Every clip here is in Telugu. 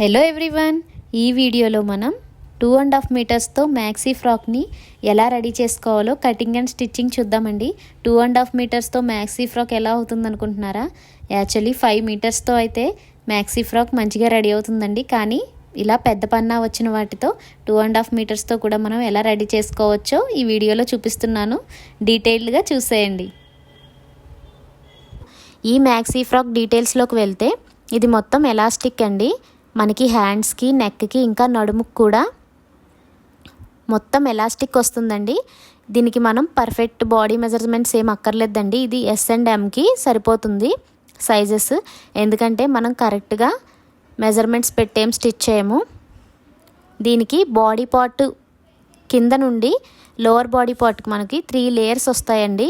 హలో ఎవ్రీవన్ ఈ వీడియోలో మనం టూ అండ్ హాఫ్ మీటర్స్తో మ్యాక్సీ ఫ్రాక్ని ఎలా రెడీ చేసుకోవాలో కటింగ్ అండ్ స్టిచ్చింగ్ చూద్దామండి. టూ అండ్ హాఫ్ మీటర్స్తో మ్యాక్సీ ఫ్రాక్ ఎలా అవుతుంది అనుకుంటున్నారా యాక్చువల్లీ ఫైవ్ మీటర్స్తో అయితే మ్యాక్సీ ఫ్రాక్ మంచిగా రెడీ అవుతుందండి. కానీ ఇలా పెద్ద పన్నా వచ్చిన వాటితో టూ అండ్ హాఫ్ మీటర్స్తో కూడా మనం ఎలా రెడీ చేసుకోవచ్చో ఈ వీడియోలో చూపిస్తున్నాను. డీటెయిల్డ్గా చూసేయండి. ఈ మ్యాక్సీ ఫ్రాక్ డీటెయిల్స్లోకి వెళ్తే ఇది మొత్తం ఎలాస్టిక్ అండి. మనకి హ్యాండ్స్కి నెక్కి ఇంకా నడుముకు కూడా మొత్తం ఎలాస్టిక్ వస్తుందండి. దీనికి మనం పర్ఫెక్ట్ బాడీ మెజర్మెంట్స్ ఏం అక్కర్లేదండి. ఇది ఎస్ అండ్ ఎంకి సరిపోతుంది సైజెస్. ఎందుకంటే మనం కరెక్ట్గా మెజర్మెంట్స్ పెట్టేం స్టిచ్ చేయము. దీనికి బాడీ పార్ట్ కింద నుండి లోవర్ బాడీ పార్ట్కి మనకి త్రీ లేయర్స్ వస్తాయండి.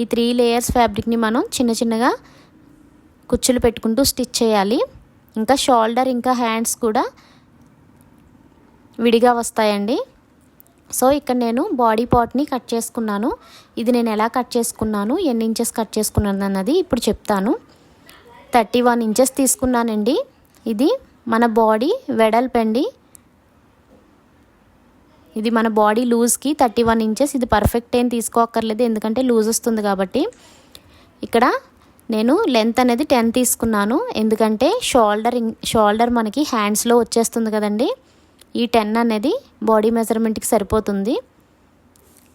ఈ త్రీ లేయర్స్ ఫ్యాబ్రిక్ని మనం చిన్న చిన్నగా కుచ్చులు పెట్టుకుంటూ స్టిచ్ చేయాలి. ఇంకా షోల్డర్ ఇంకా హ్యాండ్స్ కూడా విడిగా వస్తాయండి. సో ఇక్కడ నేను బాడీ పార్ట్ని కట్ చేసుకున్నాను. ఇది నేను ఎలా కట్ చేసుకున్నాను ఎన్ని ఇంచెస్ కట్ చేసుకున్నాను అన్నది ఇప్పుడు చెప్తాను. థర్టీ వన్ ఇంచెస్ తీసుకున్నానండి. ఇది మన బాడీ వెడల్పండి. ఇది మన బాడీ లూజ్కి థర్టీ వన్ ఇంచెస్. ఇది పర్ఫెక్ట్ ఏం తీసుకోక్కర్లేదు ఎందుకంటే లూజ్ వస్తుంది కాబట్టి. ఇక్కడ నేను లెంత్ అనేది టెన్ తీసుకున్నాను. ఎందుకంటే షోల్డర్ షోల్డర్ మనకి హ్యాండ్స్లో వచ్చేస్తుంది కదండి. ఈ టెన్ అనేది బాడీ మెజర్మెంట్కి సరిపోతుంది.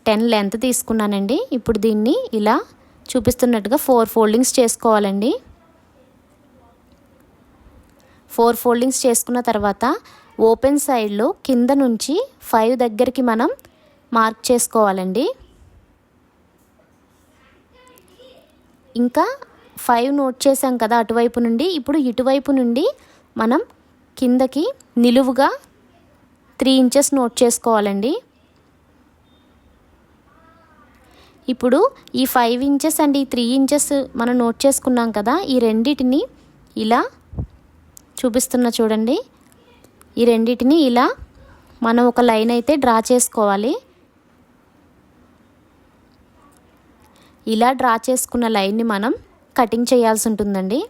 టెన్ లెంత్ తీసుకున్నానండి. ఇప్పుడు దీన్ని ఇలా చూపిస్తున్నట్టుగా ఫోర్ ఫోల్డింగ్స్ చేసుకోవాలండి. ఫోర్ ఫోల్డింగ్స్ చేసుకున్న తర్వాత ఓపెన్ సైడ్లో కింద నుంచి ఫైవ్ దగ్గరికి మనం మార్క్ చేసుకోవాలండి. ఇంకా ఫైవ్ నోట్ చేసాం కదా అటువైపు నుండి. ఇప్పుడు ఇటువైపు నుండి మనం కిందకి నిలువుగా త్రీ ఇంచెస్ నోట్ చేసుకోవాలండి. ఇప్పుడు ఈ ఫైవ్ ఇంచెస్ అండ్ ఈ త్రీ ఇంచెస్ మనం నోట్ చేసుకున్నాం కదా ఈ రెండిటిని ఇలా చూపిస్తున్నా చూడండి. ఈ రెండిటిని ఇలా మనం ఒక లైన్ అయితే డ్రా చేసుకోవాలి. ఇలా డ్రా చేసుకున్న లైన్ని మనం కటింగ్ చేయాల్సి ఉంటుందండి.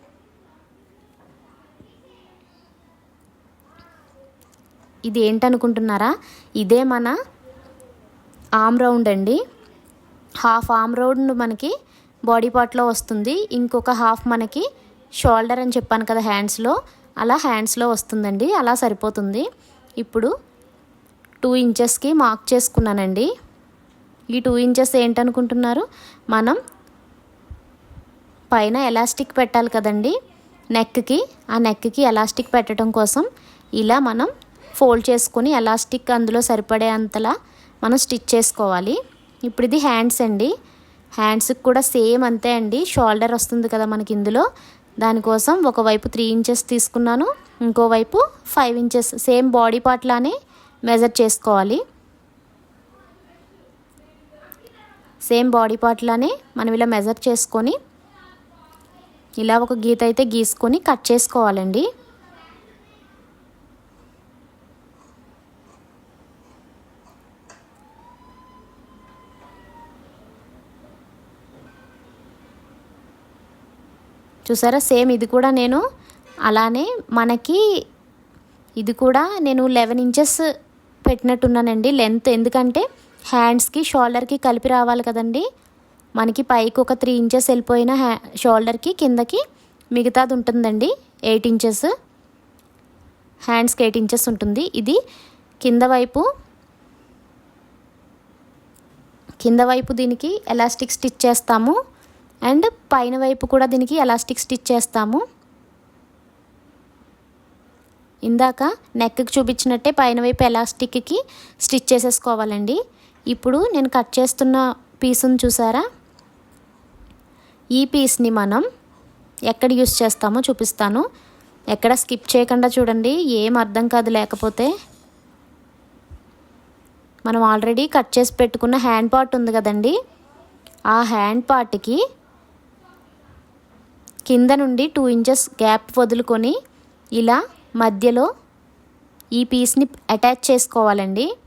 ఇది ఏంటనుకుంటున్నారా? ఇదే మన ఆమ్ రౌండ్ అండి. హాఫ్ ఆమ్ రౌండ్ మనకి బాడీ పార్ట్లో వస్తుంది. ఇంకొక హాఫ్ మనకి షోల్డర్ అని చెప్పాను కదా హ్యాండ్స్లో. అలా హ్యాండ్స్లో వస్తుందండి. అలా సరిపోతుంది. ఇప్పుడు టూ ఇంచెస్కి మార్క్ చేసుకున్నానండి. ఈ టూ ఇంచెస్ ఏంటనుకుంటున్నారు? మనం పైన ఎలాస్టిక్ పెట్టాలి కదండి? నెక్కి ఆ నెక్కి ఎలాస్టిక్ పెట్టడం కోసం ఇలా మనం ఫోల్డ్ చేసుకొని ఎలాస్టిక్ అందులో సరిపడే అంతలా మనం స్టిచ్ చేసుకోవాలి. ఇప్పుడు ఇది హ్యాండ్స్ అండి. హ్యాండ్స్కి కూడా సేమ్ అంతే అండి. షోల్డర్ వస్తుంది కదా మనకి ఇందులో. దానికోసం ఒకవైపు త్రీ ఇంచెస్ తీసుకున్నాను. ఇంకోవైపు five inches. Same body part లానే మెజర్ చేసుకోవాలి. సేమ్ బాడీ పార్ట్ లానే మనం ఇలా మెజర్ చేసుకొని ఇలా ఒక గీత అయితే గీసుకొని కట్ చేసుకోవాలండి. చూసారా? సేమ్ ఇది కూడా నేను అలానే మనకి ఇది కూడా నేను లెవెన్ ఇంచెస్ పెట్టినట్టున్నానండి లెంత్ ఎందుకంటే హ్యాండ్స్కి షోల్డర్కి కలిపి రావాలి కదండి. మనకి పైకి ఒక త్రీ ఇంచెస్ వెళ్ళిపోయిన హ్యా షోల్డర్కి కిందకి మిగతాది ఉంటుందండి. Eight inches. హ్యాండ్స్కి ఎయిట్ ఇంచెస్ ఉంటుంది. ఇది కింద వైపు కింద వైపు దీనికి ఎలాస్టిక్ స్టిచ్ చేస్తాము. అండ్ పైన వైపు కూడా దీనికి ఎలాస్టిక్ స్టిచ్ చేస్తాము. ఇందాక నెక్కి చూపించినట్టే పైన వైపు ఎలాస్టిక్కి స్టిచ్ చేసేసుకోవాలండి. ఇప్పుడు నేను కట్ చేస్తున్న పీసును చూసారా? ఈ పీస్ని మనం ఎక్కడ యూస్ చేస్తామో చూపిస్తాను. ఎక్కడ స్కిప్ చేయకుండా చూడండి ఏం అర్థం కాదు లేకపోతే. మనం ఆల్రెడీ కట్ చేసి పెట్టుకున్న హ్యాండ్ పార్ట్ ఉంది కదండి ఆ హ్యాండ్ పార్ట్కి కింద నుండి టూ ఇంచెస్ గ్యాప్ వదులుకొని ఇలా మధ్యలో ఈ పీస్ని అటాచ్ చేసుకోవాలండి.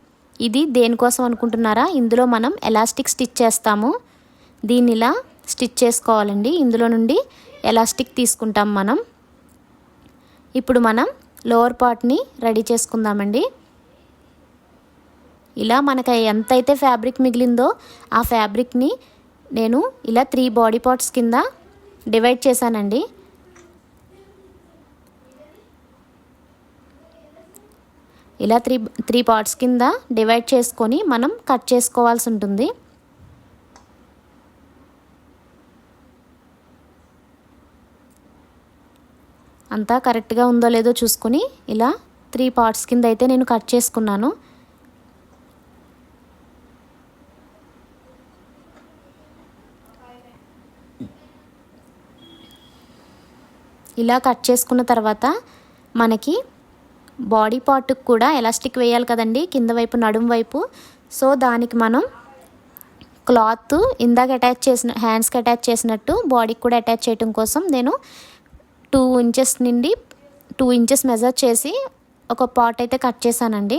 ఇది దేనికోసం అనుకుంటున్నారా? ఇందులో మనం ఎలాస్టిక్ స్టిచ్ చేస్తాము. దీనిలా స్టిచ్ చేసుకోవాలండి. ఇందులో నుండి ఎలాస్టిక్ తీసుకుంటాం మనం. ఇప్పుడు మనం లోవర్ పార్ట్ని రెడీ చేసుకుందామండి. ఇలా మనకి ఎంతైతే ఫ్యాబ్రిక్ మిగిలిందో ఆ ఫ్యాబ్రిక్ని నేను ఇలా త్రీ బాడీ పార్ట్స్ కింద డివైడ్ చేశానండి. ఇలా త్రీ త్రీ పార్ట్స్ కింద డివైడ్ చేసుకొని మనం కట్ చేసుకోవాల్సి ఉంటుంది. అంతా కరెక్ట్గా ఉందో లేదో చూసుకొని ఇలా త్రీ పార్ట్స్ కింద అయితే నేను కట్ చేసుకున్నాను. ఇలా కట్ చేసుకున్న తర్వాత మనకి బాడీ పార్ట్కి కూడా ఎలాస్టిక్ వేయాలి కదండి కింద వైపు నడుం వైపు. సో దానికి మనం క్లాత్ ఇందాక అటాచ్ చేసిన హ్యాండ్స్కి అటాచ్ చేసినట్టు బాడీకి కూడా అటాచ్ చేయడం కోసం నేను టూ ఇంచెస్ నుండి టూ ఇంచెస్ మెజర్ చేసి ఒక పాట్ అయితే కట్ చేశానండి.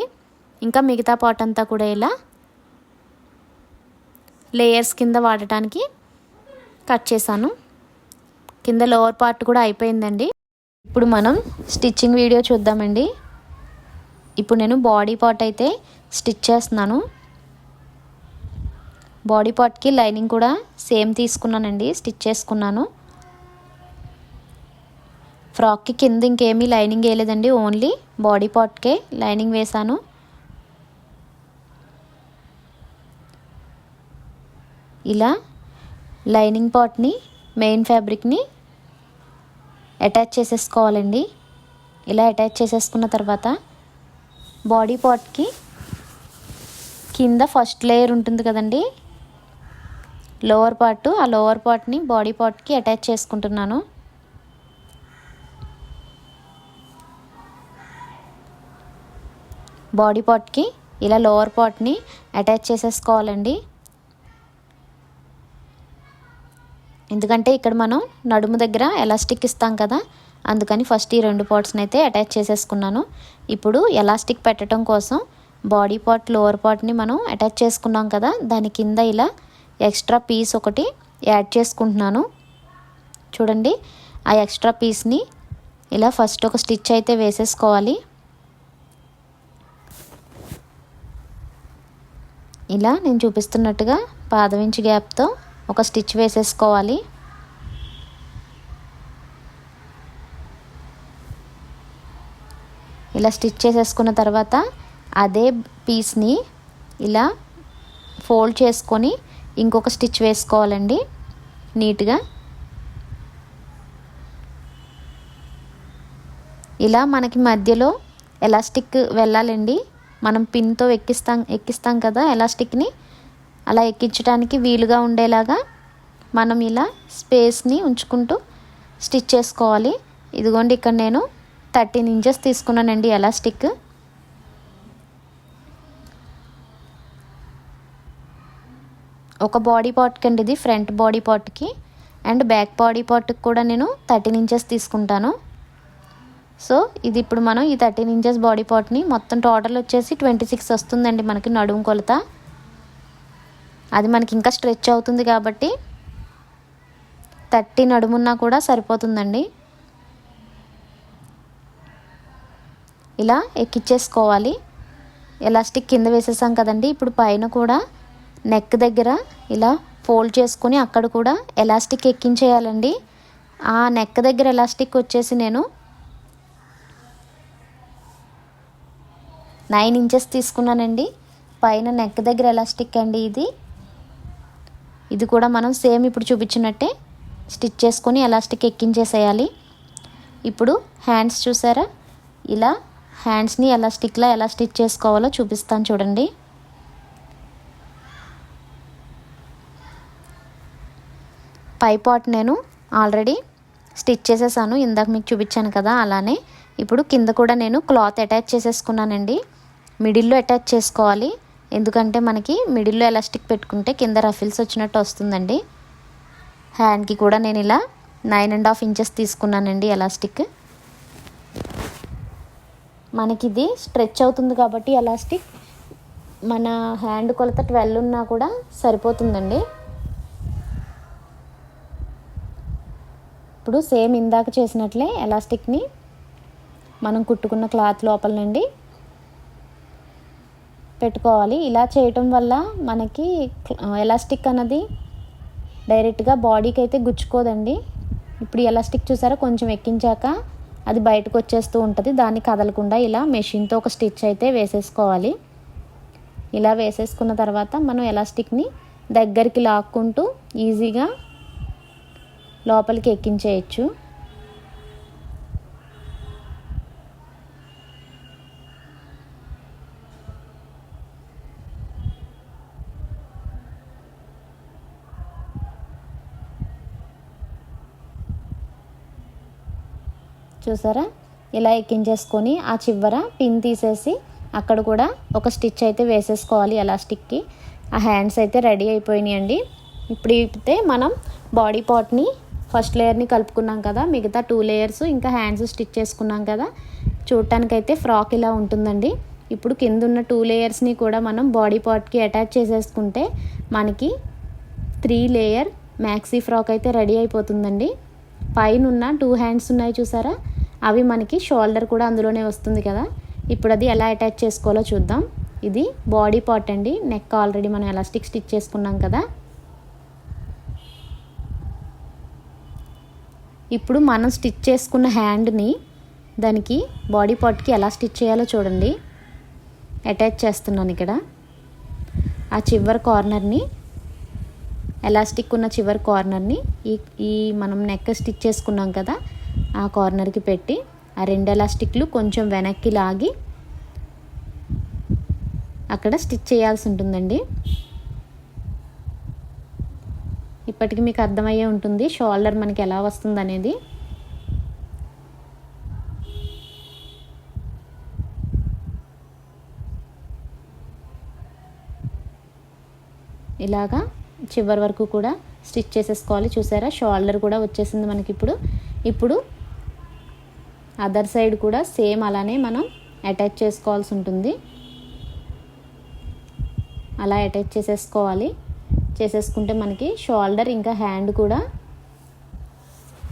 ఇంకా మిగతా పాట్ అంతా కూడా ఇలా లేయర్స్ కింద వాడటానికి కట్ చేశాను. కింద లోవర్ పార్ట్ కూడా అయిపోయిందండి. ఇప్పుడు మనం స్టిచ్చింగ్ వీడియో చూద్దామండి. ఇప్పుడు నేను బాడీ పార్ట్ అయితే స్టిచ్ చేస్తున్నాను. బాడీ పార్ట్కి లైనింగ్ కూడా సేమ్ తీసుకున్నానండి స్టిచ్ చేసుకున్నాను. ఫ్రాక్కి కింద ఇంకేమీ లైనింగ్ వేయలేదండి ఓన్లీ బాడీ పార్ట్కే లైనింగ్ వేశాను. ఇలా లైనింగ్ పార్ట్ని మెయిన్ ఫ్యాబ్రిక్ని అటాచ్ చేసేసుకోవాలండి. ఇలా అటాచ్ చేసేసుకున్న తర్వాత బాడీ పార్ట్కి కింద ఫస్ట్ లేయర్ ఉంటుంది కదండి లోవర్ పార్ట్ ఆ లోవర్ పార్ట్ని బాడీ పార్ట్కి అటాచ్ చేసుకుంటున్నాను. బాడీ పార్ట్కి ఇలా లోవర్ పార్ట్ని అటాచ్ చేసేసుకోవాలండి. ఎందుకంటే ఇక్కడ మనం నడుము దగ్గర ఎలాస్టిక్ ఇస్తాం కదా అందుకని ఫస్ట్ ఈ రెండు పార్ట్స్ని అయితే అటాచ్ చేసేసుకున్నాను. ఇప్పుడు ఎలాస్టిక్ పెట్టడం కోసం బాడీ పార్ట్ లోవర్ పార్ట్ని మనం అటాచ్ చేసుకున్నాం కదా దాని కింద ఇలా ఎక్స్ట్రా పీస్ ఒకటి యాడ్ చేసుకుంటున్నాను. చూడండి ఆ ఎక్స్ట్రా పీస్ని ఇలా ఫస్ట్ ఒక స్టిచ్ అయితే వేసేసుకోవాలి. ఇలా నేను చూపిస్తున్నట్టుగా పాదవించి గ్యాప్తో ఒక స్టిచ్ వేసేసుకోవాలి. ఇలా స్టిచ్ చేసేసుకున్న తర్వాత అదే పీస్ని ఇలా ఫోల్డ్ చేసుకొని ఇంకొక స్టిచ్ వేసుకోవాలండి నీట్గా. ఇలా మనకి మధ్యలో ఎలాస్టిక్ వెళ్ళాలండి. మనం పిన్తో ఎక్కిస్తాం ఎక్కిస్తాం కదా ఎలాస్టిక్ని. అలా ఎక్కించడానికి వీలుగా ఉండేలాగా మనం ఇలా స్పేస్ని ఉంచుకుంటూ స్టిచ్ చేసుకోవాలి. ఇదిగోండి ఇక్కడ నేను థర్టీన్ ఇంచెస్ తీసుకున్నానండి ఎలాస్టిక్. ఒక బాడీ పార్ట్కి అండి ఇది ఫ్రంట్ బాడీ పార్ట్కి. అండ్ బ్యాక్ బాడీ పార్ట్కి కూడా నేను థర్టీన్ ఇంచెస్ తీసుకుంటాను. సో ఇది ఇప్పుడు మనం ఈ థర్టీన్ ఇంచెస్ బాడీ పార్ట్ని మొత్తం టోటల్ వచ్చేసి ట్వంటీ సిక్స్ వస్తుందండి మనకి నడుము కొలత. అది మనకి ఇంకా స్ట్రెచ్ అవుతుంది కాబట్టి థర్టీ నడుమున్నా కూడా సరిపోతుందండి. ఇలా ఎక్కిచ్చేసుకోవాలి. ఎలాస్టిక్ కింద వేసేసాం కదండి ఇప్పుడు పైన కూడా నెక్ దగ్గర ఇలా ఫోల్డ్ చేసుకొని అక్కడ కూడా ఎలాస్టిక్ ఎక్కించేయాలండి. ఆ నెక్ దగ్గర ఎలాస్టిక్ వచ్చేసి నేను నైన్ ఇంచెస్ తీసుకున్నానండి. పైన నెక్ దగ్గర ఎలాస్టిక్ అండి ఇది. ఇది కూడా మనం సేమ్ ఇప్పుడు చూపించినట్టే స్టిచ్ చేసుకొని ఎలాస్టిక్ ఎక్కించేసేయాలి. ఇప్పుడు హ్యాండ్స్ చూసారా? ఇలా హ్యాండ్స్ని ఎలాస్టిక్లా ఎలా స్టిచ్ చేసుకోవాలో చూపిస్తాను చూడండి. పై పార్ట్ నేను ఆల్రెడీ స్టిచ్ చేసేసాను. ఇందాక మీకు చూపించాను కదా అలానే. ఇప్పుడు కింద కూడా నేను క్లాత్ అటాచ్ చేసేసుకున్నానండి. మిడిల్లో అటాచ్ చేసుకోవాలి. ఎందుకంటే మనకి మిడిల్లో ఎలాస్టిక్ పెట్టుకుంటే కింద రఫిల్స్ వచ్చినట్టు వస్తుందండి. హ్యాండ్కి కూడా నేను ఇలా నైన్ అండ్ హాఫ్ ఇంచెస్ తీసుకున్నానండి ఎలాస్టిక్. మనకి ఇది స్ట్రెచ్ అవుతుంది కాబట్టి ఎలాస్టిక్. మన హ్యాండ్ కొలత ట్వెల్వ్ ఉన్నా కూడా సరిపోతుందండి. ఇప్పుడు సేమ్ ఇందాక చేసినట్లే ఎలాస్టిక్ని మనం కుట్టుకున్న క్లాత్ లోపల నుండి పెట్టుకోవాలి. ఇలా చేయటం వల్ల మనకి ఎలాస్టిక్ అన్నది డైరెక్ట్గా బాడీకి అయితే గుచ్చుకోదండి. ఇప్పుడు ఎలాస్టిక్ చూసారా? కొంచెం ఎక్కించాక అది బయటకు వచ్చేస్తూ ఉంటుంది. దాన్ని కదలకుండా ఇలా మెషిన్తో ఒక స్టిచ్ అయితే వేసేసుకోవాలి. ఇలా వేసేసుకున్న తర్వాత మనం ఎలాస్టిక్ని దగ్గరికి లాక్కుంటూ ఈజీగా లోపలికి ఎక్కించేయచ్చు. చూసారా? ఇలా ఎక్కించేసుకొని ఆ చివర పిన్ తీసేసి అక్కడ కూడా ఒక స్టిచ్ అయితే వేసేసుకోవాలి ఎలాస్టిక్కి ఆ హ్యాండ్స్ అయితే రెడీ అయిపోయినాయండి. ఇప్పుడు అయితే మనం బాడీ పార్ట్ని ఫస్ట్ లేయర్ని కలుపుకున్నాం కదా మిగతా టూ లేయర్స్ ఇంకా హ్యాండ్స్ స్టిచ్ చేసుకున్నాం కదా చూడటానికైతే ఫ్రాక్ ఇలా ఉంటుందండి. ఇప్పుడు కింద ఉన్న టూ లేయర్స్ని కూడా మనం బాడీ పార్ట్కి అటాచ్ చేసేసుకుంటే మనకి త్రీ లేయర్ మ్యాక్సీ ఫ్రాక్ అయితే రెడీ అయిపోతుందండి. పైన ఉన్న టూ హ్యాండ్స్ ఉన్నాయి చూసారా? అవి మనకి షోల్డర్ కూడా అందులోనే వస్తుంది కదా. ఇప్పుడు అది ఎలా అటాచ్ చేసుకోవాలో చూద్దాం. ఇది బాడీ పార్ట్ అండి. నెక్ ఆల్రెడీ మనం ఎలాస్టిక్ స్టిచ్ చేసుకున్నాం కదా. ఇప్పుడు మనం స్టిచ్ చేసుకున్న హ్యాండ్ని దానికి బాడీ పార్ట్కి ఎలా స్టిచ్ చేయాలో చూడండి. అటాచ్ చేస్తున్నాను ఇక్కడ. ఆ చివరి కార్నర్ని ఎలాస్టిక్ ఉన్న చివరి కార్నర్ని ఈ ఈ మనం నెక్ స్టిచ్ చేసుకున్నాం కదా ఆ కార్నర్కి పెట్టి ఆ రెండు ఎలాస్టిక్లు కొంచెం వెనక్కి లాగి అక్కడ స్టిచ్ చేయాల్సి ఉంటుందండి. ఇప్పటికి మీకు అర్థమయ్యే ఉంటుంది షోల్డర్ మనకి ఎలా వస్తుంది అనేది ఇలాగా చివరి వరకు కూడా స్టిచ్ చేసేసుకోవాలి. చూసారా? షోల్డర్ కూడా వచ్చేసింది మనకి ఇప్పుడు ఇప్పుడు అదర్ సైడ్ కూడా సేమ్ అలానే మనం అటాచ్ చేసుకోవాల్సి ఉంటుంది. అలా అటాచ్ చేసేసుకోవాలి. చేసేసుకుంటే మనకి షోల్డర్ ఇంకా హ్యాండ్ కూడా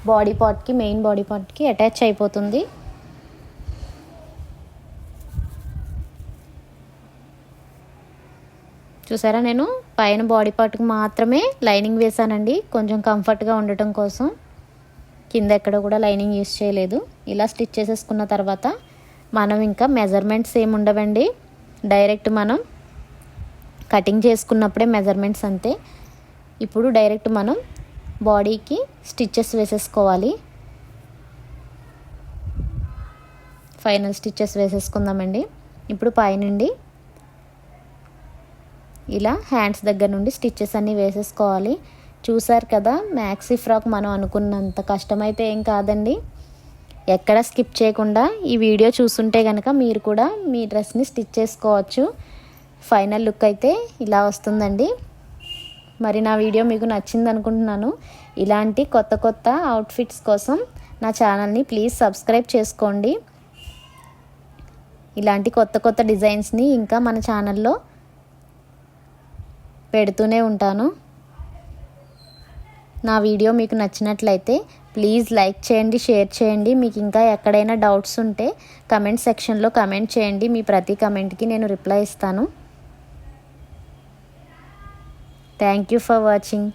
బాడీ పార్ట్కి మెయిన్ బాడీ పార్ట్కి అటాచ్ అయిపోతుంది. చూసారా నేను? పైన బాడీ పార్ట్కి మాత్రమే లైనింగ్ వేసానండి కొంచెం కంఫర్ట్గా ఉండటం కోసం. కింద ఎక్కడ కూడా లైనింగ్ యూస్ చేయలేదు. ఇలా స్టిచ్ చేసేసుకున్న తర్వాత మనం ఇంకా మెజర్మెంట్స్ ఏమి ఉండవండి. డైరెక్ట్ మనం కటింగ్ చేసుకున్నప్పుడే మెజర్మెంట్స్ అంతే. ఇప్పుడు డైరెక్ట్ మనం బాడీకి స్టిచ్చెస్ వేసేసుకోవాలి. ఫైనల్ స్టిచ్చెస్ వేసేసుకుందామండి. ఇప్పుడు పైనుండి ఇలా హ్యాండ్స్ దగ్గర నుండి స్టిచ్చెస్ అన్నీ వేసేసుకోవాలి. చూసారు కదా మ్యాక్సీ ఫ్రాక్ మనం అనుకున్నంత కష్టమైతే ఏం కాదండి. ఎక్కడ స్కిప్ చేయకుండా ఈ వీడియో చూస్తుంటే కనుక మీరు కూడా మీ డ్రెస్ని స్టిచ్ చేసుకోవచ్చు. ఫైనల్ లుక్ అయితే ఇలా వస్తుందండి. మరి నా వీడియో మీకు నచ్చింది అనుకుంటున్నాను. ఇలాంటి కొత్త కొత్త అవుట్ఫిట్స్ కోసం నా ఛానల్ని ప్లీజ్ సబ్స్క్రైబ్ చేసుకోండి. ఇలాంటి కొత్త కొత్త డిజైన్స్ని ఇంకా మన ఛానల్లో పెడుతూనే ఉంటాను. నా వీడియో మీకు నచ్చినట్లయితే ప్లీజ్ లైక్ చేయండి షేర్ చేయండి. మీకు ఇంకా ఎక్కడైనా డౌట్స్ ఉంటే కమెంట్ సెక్షన్లో కమెంట్ చేయండి. మీ ప్రతి కమెంట్కి నేను రిప్లై ఇస్తాను. Thank you for watching.